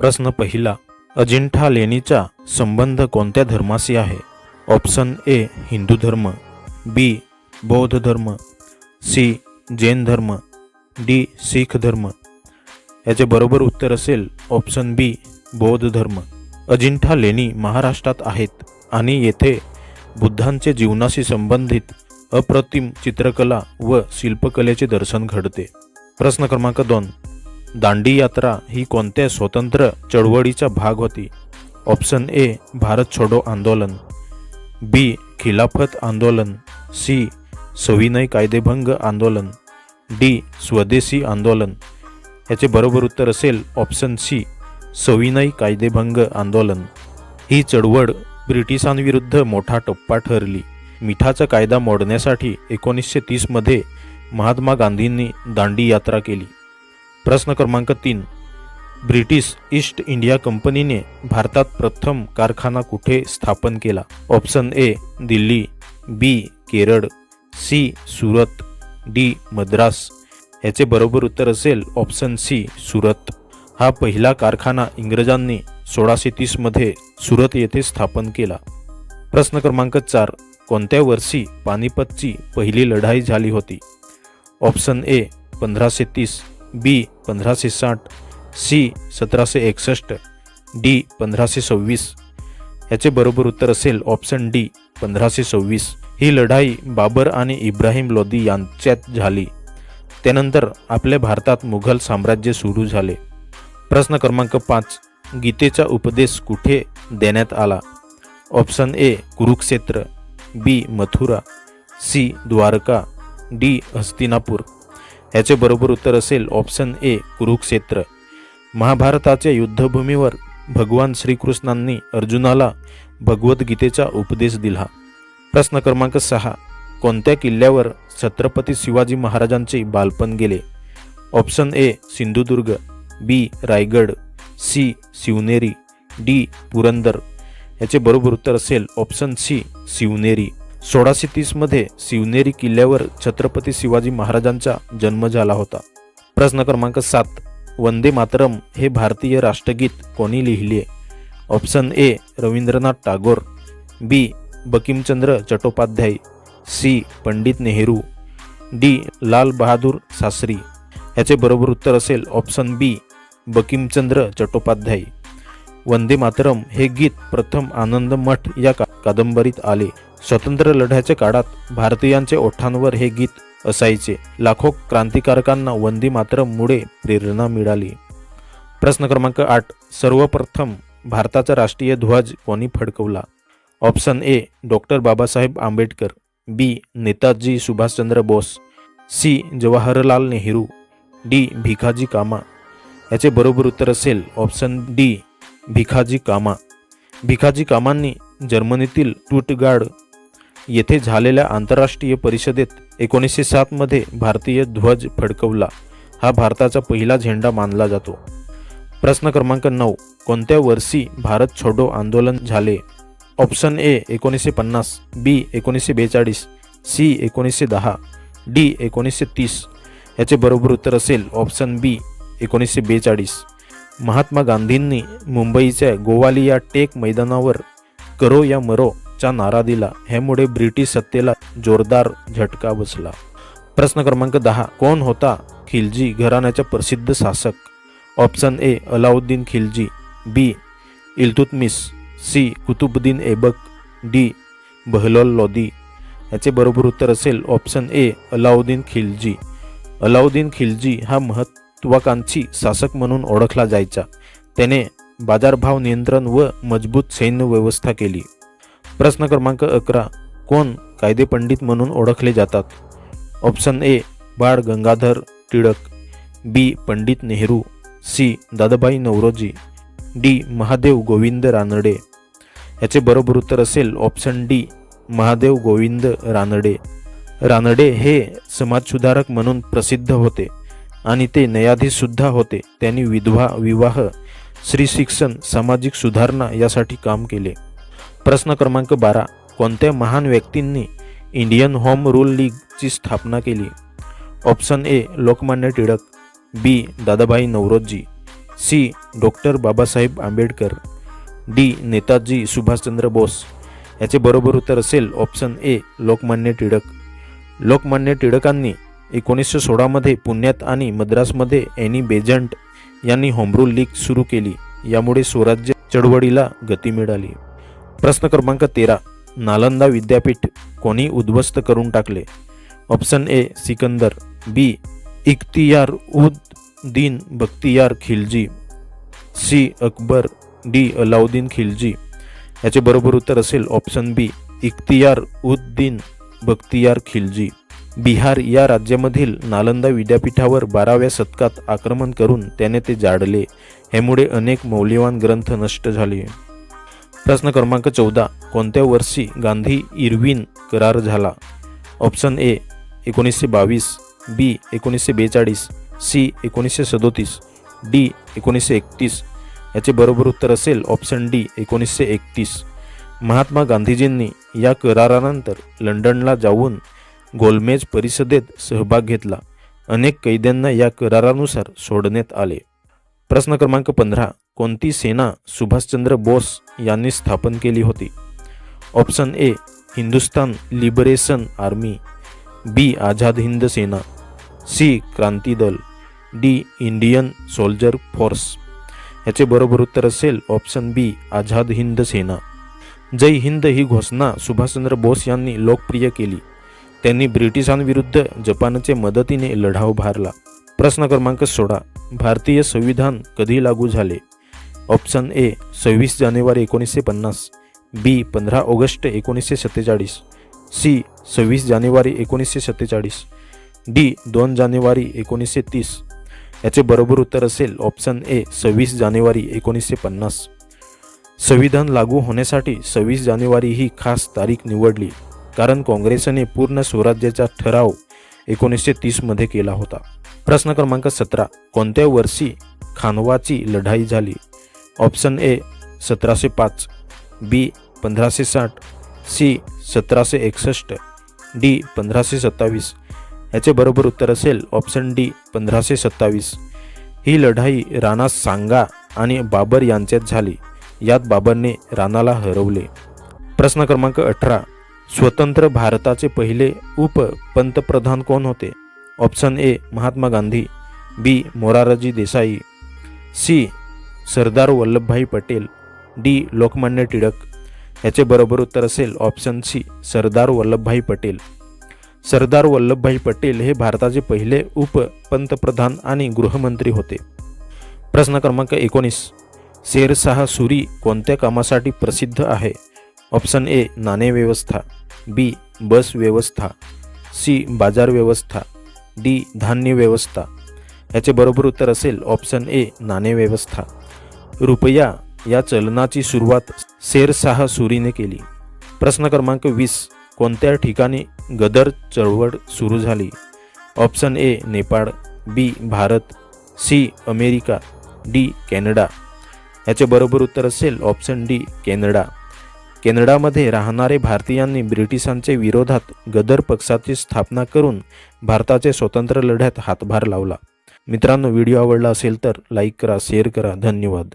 प्रश्न पहिला अजिंठा लेणीचा संबंध कोणत्या धर्माशी आहे? ऑप्शन ए हिंदू धर्म. बी बौद्ध धर्म. सी जैन धर्म. डी शीख धर्म. याचे बरोबर उत्तर असेल ऑप्शन बी बौद्ध धर्म. अजिंठा लेणी महाराष्ट्रात आहेत आणि येथे बुद्धांचे जीवनाशी संबंधित अप्रतिम चित्रकला व शिल्पकलेचे दर्शन घडते. प्रश्न क्रमांक दोन दांडी यात्रा ही कोणत्या स्वतंत्र चळवळीचा भाग होती? ऑप्शन ए भारत छोडो आंदोलन. बी खिलाफत आंदोलन. सी सविनय कायदेभंग आंदोलन. डी स्वदेशी आंदोलन. याचे बरोबर उत्तर असेल ऑप्शन सी सविनय कायदेभंग आंदोलन. ही चळवळ ब्रिटिशांविरुद्ध मोठा टप्पा ठरली. मिठाचा कायदा मोडण्यासाठी एकोणीसशे तीसमध्ये महात्मा गांधींनी दांडी यात्रा केली. प्रश्न क्रमांक तीन. ब्रिटिश ईस्ट इंडिया कंपनीने भारतात प्रथम कारखाना कुठे स्थापन केला? Option A Delhi B Kerala C Surat D Madras. याचे बरोबर उत्तर असेल ऑप्शन सी सुरत. हा पहिला कारखाना इंग्रजांनी सोळाशे तीसमध्ये सुरत येथे स्थापन केला. प्रश्न क्रमांक चार. कोणत्या वर्षी पानिपतची पहिली लढाई झाली होती? ऑप्शन ए पंधराशे तीस. बी पंधराशे साठ सी सतराशे एकसष्ट डी पंधराशे सव्वीस याचे बरोबर उत्तर असेल ऑप्शन डी पंधराशे सव्वीस ही लढाई बाबर आणि इब्राहिम लोदी यांच्यात झाली. त्यानंतर आपल्या भारतात मुघल साम्राज्य सुरू झाले. प्रश्न क्रमांक पाच गीतेचा उपदेश कुठे देण्यात आला? Option A Kurukshetra. B Mathura. C Dwarka. D Hastinapur. याचे बरोबर उत्तर असेल ऑप्शन ए कुरुक्षेत्र. महाभारताच्या युद्धभूमीवर भगवान श्रीकृष्णांनी अर्जुनाला भगवद्गीतेचा उपदेश दिला. प्रश्न क्रमांक सहा. कोणत्या किल्ल्यावर छत्रपती शिवाजी महाराजांचे बालपण गेले? Option A Sindhudurg. B Raigad. C Shivneri. D Purandar. याचे बरोबर उत्तर असेल ऑप्शन सी शिवनेरी. सोळाशे तीसमध्ये शिवनेरी किल्ल्यावर छत्रपती शिवाजी महाराजांचा जन्म झाला होता. प्रश्न क्रमांक सात वंदे मातरम हे भारतीय राष्ट्रगीत कोणी लिहिले? Option A Rabindranath Tagore. B Bankimchandra Chattopadhyay. C Pandit Nehru. D Lal Bahadur Shastri. याचे बरोबर उत्तर असेल ऑप्शन बी बकिमचंद्र चट्टोपाध्याय. वंदे मातरम हे गीत प्रथम आनंद मठ या का कादंबरीत आले. स्वतंत्र लढ्याच्या काळात भारतीयांचे ओठांवर हे गीत असायचे. लाखो क्रांतिकारकांना वंदी मात्र मुळे प्रेरणा मिळाली. प्रश्न क्रमांक आठ. सर्वप्रथम भारताचा राष्ट्रीय ध्वज कोणी फडकवला? Option A doctor Babasaheb Ambedkar. B Netaji Subhashchandra Bose. C Jawaharlal Nehru. D Bhikaji Cama. याचे बरोबर उत्तर असेल ऑप्शन डी भिकाजी कामा. भिकाजी कामांनी जर्मनीतील टूटगाड येथे झालेल्या आंतरराष्ट्रीय परिषदेत एकोणीसशे सातमध्ये भारतीय ध्वज फडकवला. हा भारताचा पहिला झेंडा मानला जातो. प्रश्न क्रमांक नऊ. कोणत्या वर्षी भारत छोडो आंदोलन झाले? ऑप्शन ए एकोणीसशे पन्नास बी एकोणीसशे बेचाळीस सी एकोणीसशे दहा डी एकोणीसशे तीस. याचे बरोबर उत्तर असेल ऑप्शन बी एकोणीसशे बेचाळीस. महात्मा गांधींनी मुंबईच्या गोवालिया टेक मैदानावर करो या मरो चा नारा दिला ह्यामुळे ब्रिटिश सत्तेला जोरदार झटका बसला. प्रश्न क्रमांक दहा कोण होता खिलजी घराण्याचा प्रसिद्ध शासक? Option A Alauddin Khilji B Iltutmish C Qutubuddin Aibak D Bahlol Lodi याचे बरोबर उत्तर असेल ऑप्शन ए अलाउद्दीन खिलजी. अलाउद्दीन खिलजी हा महत्वाकांक्षी शासक म्हणून ओळखला जायचा. त्याने बाजारभाव नियंत्रण व मजबूत सैन्य व्यवस्था केली. प्रश्न क्रमांक अकरा. कोण कायदे पंडित म्हणून ओळखले जातात? Option A Bal Gangadhar Tilak. B Pandit Nehru. C Dadabhai Naoroji. D Mahadev Govind Ranade. याचे बरोबर उत्तर असेल ऑप्शन डी महादेव गोविंद रानडे. रानडे हे समाजसुधारक म्हणून प्रसिद्ध होते आणि ते न्यायाधीशसुद्धा होते. त्यांनी विधवा विवाह स्त्री शिक्षण सामाजिक सुधारणा यासाठी काम केले. प्रश्न क्रमांक बारा. कोणत्या महान व्यक्तींनी इंडियन होम रूल लीगची स्थापना केली? Option A Lokmanya Tilak. B Dadabhai Naoroji. C doctor Babasaheb Ambedkar. D Netaji Subhashchandra Bose. याचे बरोबर उत्तर असेल ऑप्शन ए लोकमान्य टिळक. लोकमान्य टिळकांनी एकोणीसशे सोळामध्ये पुण्यात आणि मद्रासमध्ये एनी बेजंट यांनी होमरूल लीग सुरू केली. यामुळे स्वराज्य चळवळीला गती मिळाली. प्रश्न क्रमांक तेरा. नालंदा विद्यापीठ कोणी उद्ध्वस्त करून टाकले? Option A Sikandar. B Ikhtiyar ud Din Bakhtiyar Khilji. C Akbar. D Alauddin Khilji. याचे बरोबर उत्तर असेल ऑप्शन बी इख्तियार उद दीन बख्तियार खिलजी. बिहार या राज्यामधील नालंदा विद्यापीठावर बाराव्या शतकात आक्रमण करून त्याने ते जाडले ह्यामुळे अनेक मौल्यवान ग्रंथ नष्ट झाले. प्रश्न क्रमांक चौदा. कोणत्या वर्षी गांधी इरविन करार झाला? ऑप्शन ए एकोणीसशे बावीस बी एकोणीसशे बेचाळीस सी एकोणीसशे सदोतीस डी एकोणीसशे एकतीस. याचे बरोबर उत्तर असेल ऑप्शन डी एकोणीसशे एकतीस. महात्मा गांधीजींनी या करारानंतर लंडनला जाऊन गोलमेज परिषदेत सहभाग घेतला. अनेक कैद्यांना या करारानुसार सोडण्यात आले. प्रश्न क्रमांक पंधरा. कोणती सेना सुभाषचंद्र बोस यांनी स्थापन केली होती? Option A Hindustan liberation army. B Azad Hind Sena. C Kranti Dal. D Indian soldier force. याचे बरोबर उत्तर असेल ऑप्शन बी आझाद हिंद सेना. जय हिंद ही घोषणा सुभाषचंद्र बोस यांनी लोकप्रिय केली. त्यांनी ब्रिटिशांविरुद्ध जपानचे मदतीने लढाव भारला. प्रश्न क्रमांक सोळा. भारतीय संविधान कधी लागू झाले? ऑप्शन ए सव्वीस जानेवारी एकोणीसशे पन्नास. बी पंधरा ऑगस्ट एकोणीसशे सत्तेचाळीस. सी सव्वीस जानेवारी एकोणीसशे सत्तेचाळीस. डी दोन जानेवारी एकोणीसशे तीस. याचे बरोबर उत्तर असेल ऑप्शन ए सव्वीस जानेवारी एकोणीसशे पन्नास. संविधान लागू होण्यासाठी सव्वीस जानेवारी ही खास तारीख निवडली कारण काँग्रेसने पूर्ण स्वराज्याचा ठराव एकोणीसशे तीसमध्ये केला होता. प्रश्न क्रमांक सतरा. कोणत्या वर्षी खानवाची लढाई झाली? ऑप्शन ए सतराशे पाच. बी पंधराशे साठ. सी सतराशे एकसष्ट. डी पंधराशे सत्तावीस. याचे बरोबर उत्तर असेल ऑप्शन डी पंधराशे सत्तावीस. ही लढाई राणा सांगा आणि बाबर यांच्यात झाली. यात बाबरने राणाला हरवले. प्रश्न क्रमांक अठरा. स्वतंत्र भारताचे पहिले उप पंतप्रधान कोण होते? Option A Mahatma Gandhi B Morarji Desai C Sardar Vallabhbhai Patel D Lokmanya Tilak. याचे बरोबर उत्तर असेल ऑप्शन सी सरदार वल्लभभाई पटेल. सरदार वल्लभभाई पटेल हे भारताचे पहिले उप पंतप्रधान आणि गृहमंत्री होते. प्रश्न क्रमांक एकोणीस. शेरशाह सुरी कोणत्या कामासाठी प्रसिद्ध आहे? ऑप्शन ए नाणे व्यवस्था बी बस व्यवस्था सी बाजार व्यवस्था. डी धान्य व्यवस्था. याचे बरोबर उत्तर असेल ऑप्शन ए नाणे व्यवस्था. रुपया या चलनाची सुरुवात शेरशाह सुरीने केली. प्रश्न क्रमांक वीस कोणत्या ठिकाणी गदर चळवळ सुरू झाली? Option A Nepal B Bharat C America D Canada. याचे बरोबर उत्तर असेल ऑप्शन डी कॅनडा. कॅनडामध्ये राहणारे भारतीयांनी ब्रिटिशांचे विरोधात गदर पक्षाची स्थापना करून भारताचे स्वतंत्र लढ्यात हातभार लावला. मित्रांनो व्हिडिओ आवडला असेल तर लाईक करा शेअर करा. धन्यवाद.